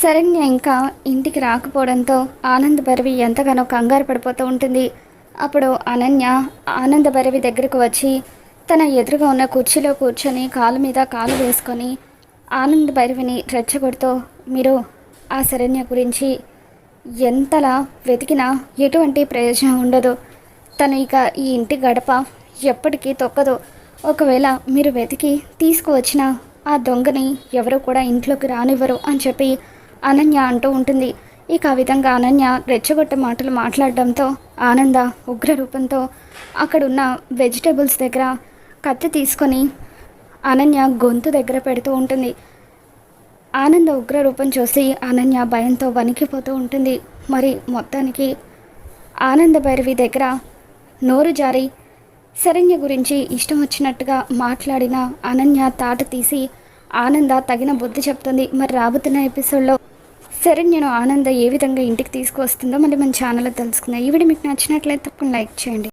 శరణ్య ఇంకా ఇంటికి రాకపోవడంతో ఆనంద్ భరవి ఎంతగానో కంగారు పడిపోతూ ఉంటుంది. అప్పుడు అనన్య ఆనంద భరవి దగ్గరకు వచ్చి తన ఎదురుగా ఉన్న కుర్చీలో కూర్చొని కాలు మీద కాలు వేసుకొని ఆనంద్ భైరవిని రెచ్చగొడుతూ మీరు ఆ శరణ్య గురించి ఎంతలా వెతికినా ఎటువంటి ప్రయోజనం ఉండదు. తను ఇక ఈ ఇంటి గడప ఎప్పటికీ తొక్కదు. ఒకవేళ మీరు వెతికి తీసుకువచ్చిన ఆ దొంగని ఎవరు కూడా ఇంట్లోకి రానివ్వరు అని చెప్పి అనన్య అంటూ ఉంటుంది. ఇక ఆ విధంగా అనన్య రెచ్చగొట్ట మాటలు మాట్లాడడంతో ఆనంద ఉగ్ర రూపంతో అక్కడున్న వెజిటేబుల్స్ దగ్గర కత్తి తీసుకొని అనన్య గొంతు దగ్గర పెడుతూ ఉంటుంది. ఆనంద ఉగ్ర రూపం చూసి అనన్య భయంతో వణికిపోతూ ఉంటుంది. మరి మొత్తానికి ఆనంద భైరవి దగ్గర నోరు జారి శరణ్య గురించి ఇష్టం వచ్చినట్టుగా మాట్లాడిన అనన్య తాట తీసి ఆనంద తగిన బుద్ధి చెప్తుంది. మరి రాబోతున్న ఎపిసోడ్లో శరణ్యను ఆనంద ఏ విధంగా ఇంటికి తీసుకువస్తుందో మళ్ళీ మన ఛానల్లో తెలుసుకుందాం. ఈ వీడియో మీకు నచ్చినట్లయితే తప్పకుండా లైక్ చేయండి.